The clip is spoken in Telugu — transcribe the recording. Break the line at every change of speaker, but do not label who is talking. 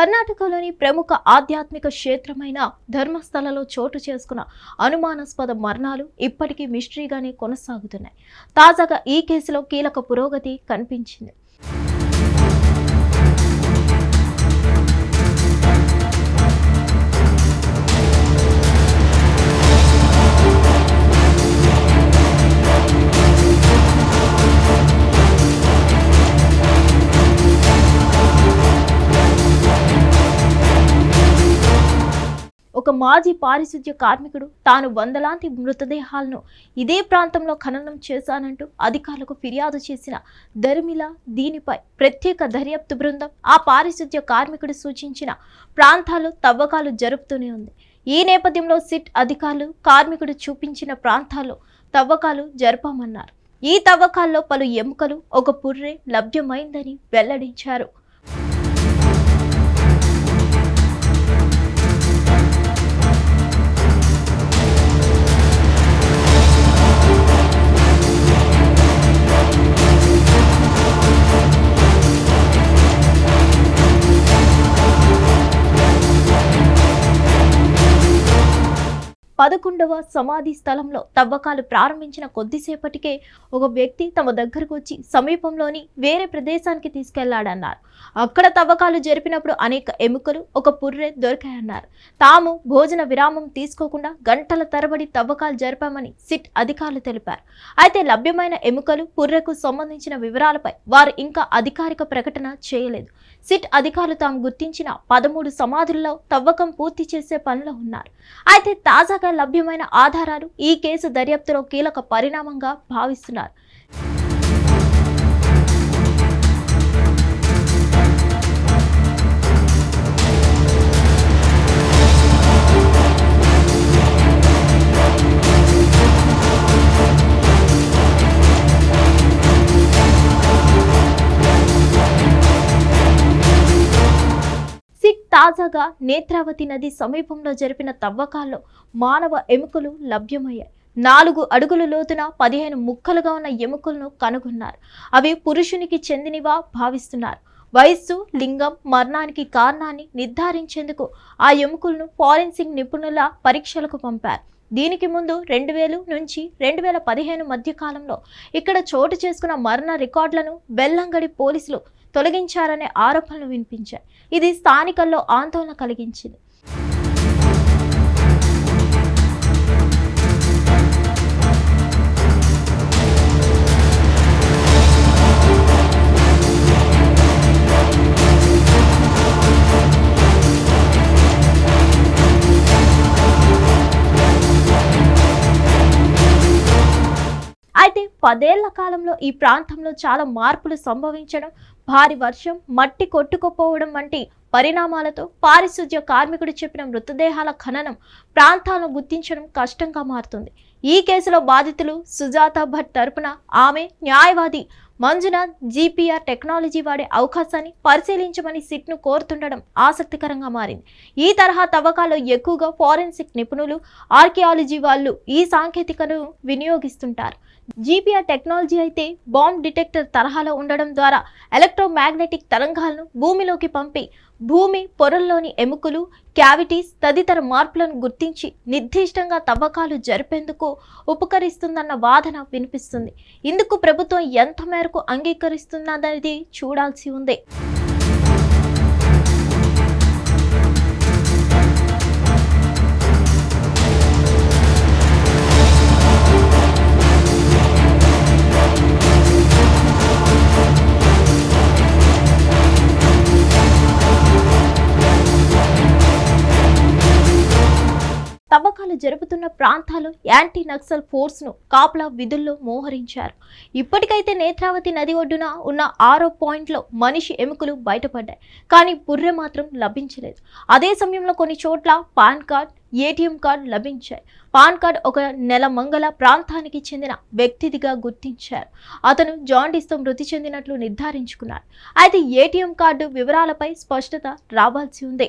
కర్ణాటకలోని ప్రముఖ ఆధ్యాత్మిక క్షేత్రమైన ధర్మస్థలలో చోటు చేసుకున్న అనుమానాస్పద మరణాలు ఇప్పటికీ మిస్టరీగానే కొనసాగుతున్నాయి. తాజాగా ఈ కేసులో కీలక పురోగతి కనిపించింది. ఒక మాజీ పారిశుద్ధ్య కార్మికుడు తాను వందలాంటి మృతదేహాలను ఇదే ప్రాంతంలో ఖననం చేశానంటూ అధికారులకు ఫిర్యాదు చేసిన ధర్మిల దీనిపై ప్రత్యేక దర్యాప్తు బృందం ఆ పారిశుద్ధ్య కార్మికుడు సూచించిన ప్రాంతాలు తవ్వకాలు జరుపుతూనే ఉంది. ఈ నేపథ్యంలో సిట్ అధికారులు కార్మికుడు చూపించిన ప్రాంతాల్లో తవ్వకాలు జరపమన్నారు. ఈ తవ్వకాల్లో పలు ఎముకలు ఒక పుర్రె లభ్యమైందని వెల్లడించారు. పదకొండవ సమాధి స్థలంలో తవ్వకాలు ప్రారంభించిన కొద్దిసేపటికే ఒక వ్యక్తి తమ దగ్గరకు వచ్చి సమీపంలోని వేరే ప్రదేశానికి తీసుకెళ్ళాడన్నారు. అక్కడ తవ్వకాలు జరిపినప్పుడు అనేక ఎముకలు ఒక పుర్రె దొరికాయన్నారు. తాము భోజన విరామం తీసుకోకుండా గంటల తరబడి తవ్వకాలు జరిపామని సిట్ అధికారులు తెలిపారు. అయితే లభ్యమైన ఎముకలు పుర్రెకు సంబంధించిన వివరాలపై వారు ఇంకా అధికారిక ప్రకటన చేయలేదు. సిట్ అధికారులు తాము గుర్తించిన పదమూడు సమాధుల్లో తవ్వకం పూర్తి చేసే పనిలో ఉన్నారు. అయితే తాజాగా లభ్యమైన ఆధారాలు ఈ కేసు దర్యాప్తులో కీలక పరిణామంగా భావిస్తున్నారు. తాజాగా నేత్రావతి నది సమీపంలో జరిపిన తవ్వకాల్లో మానవ ఎముకలు లభ్యమయ్యాయి. నాలుగు అడుగుల లోతున పదిహేను ముక్కలుగా ఉన్న ఎముకలను కనుగొన్నారు. అవి పురుషునికి చెందినవా భావిస్తున్నారు. వయస్సు లింగం మరణానికి కారణాన్ని నిర్ధారించేందుకు ఆ ఎముకలను ఫారెన్సిక్ నిపుణుల పరీక్షలకు పంపారు. దీనికి ముందు రెండు వేలు నుంచి రెండు వేల పదిహేను మధ్య కాలంలో ఇక్కడ చోటు చేసుకున్న మరణ రికార్డులను బెల్లంగడి పోలీసులు తొలగించారనే ఆరోపణలు వినిపించాయి. ఇది స్థానికల్లో ఆందోళన కలిగించింది. పదేళ్ళ కాలంలో ఈ ప్రాంతంలో చాలా మార్పులు సంభవించడం భారీ వర్షం మట్టి కొట్టుకుపోవడం వంటి పరిణామాలతో పారిశుధ్య కార్మికుడు చెప్పిన మృతదేహాల ఖననం ప్రాంతాలను గుర్తించడం కష్టంగా మారుతుంది. ఈ కేసులో బాధితులు సుజాత భట్ తరపున ఆమె న్యాయవాది మంజునాథ్ జీపీఆర్ టెక్నాలజీ వాడే అవకాశాన్ని పరిశీలించమని సిట్ను కోరుతుండడం ఆసక్తికరంగా మారింది. ఈ తరహా తవ్వకాల్లో ఎక్కువగా ఫారెన్సిక్ నిపుణులు ఆర్కియాలజీ వాళ్ళు ఈ సాంకేతికను వినియోగిస్తుంటారు. జీపీఆర్ టెక్నాలజీ అయితే బాంబ్ డిటెక్టర్ తరహాలో ఉండడం ద్వారా ఎలక్ట్రోమాగ్నెటిక్ తరంగాలను భూమిలోకి పంపి భూమి పొరల్లోని ఎముకలు క్యావిటీస్ తదితర మార్పులను గుర్తించి నిర్దిష్టంగా తవ్వకాలు జరిపేందుకు ఉపకరిస్తుందన్న వాదన వినిపిస్తుంది. ఇందుకు ప్రభుత్వం ఎంత మేరకు అంగీకరిస్తున్నదనేది చూడాల్సి ఉంది. జరుపుతున్న ప్రాంతాలు యాంటీ నక్సల్ ఫోర్స్ను కాపులా విధుల్లో మోహరించారు. ఇప్పటికైతే నేత్రావతి నది ఒడ్డున ఉన్న ఆరో పాయింట్లో మనిషి ఎముకలు బయటపడ్డాయి. కానీ బుర్రె మాత్రం లభించలేదు. అదే సమయంలో కొన్ని చోట్ల పాన్ కార్డ్ ఏటీఎం కార్డు లభించాయి. పాన్ కార్డ్ ఒక నెల మంగళ ప్రాంతానికి చెందిన వ్యక్తిదిగా గుర్తించారు. అతను జాండీస్తో మృతి చెందినట్లు నిర్ధారించుకున్నారు. అయితే ఏటీఎం కార్డు వివరాలపై స్పష్టత రావాల్సి ఉంది.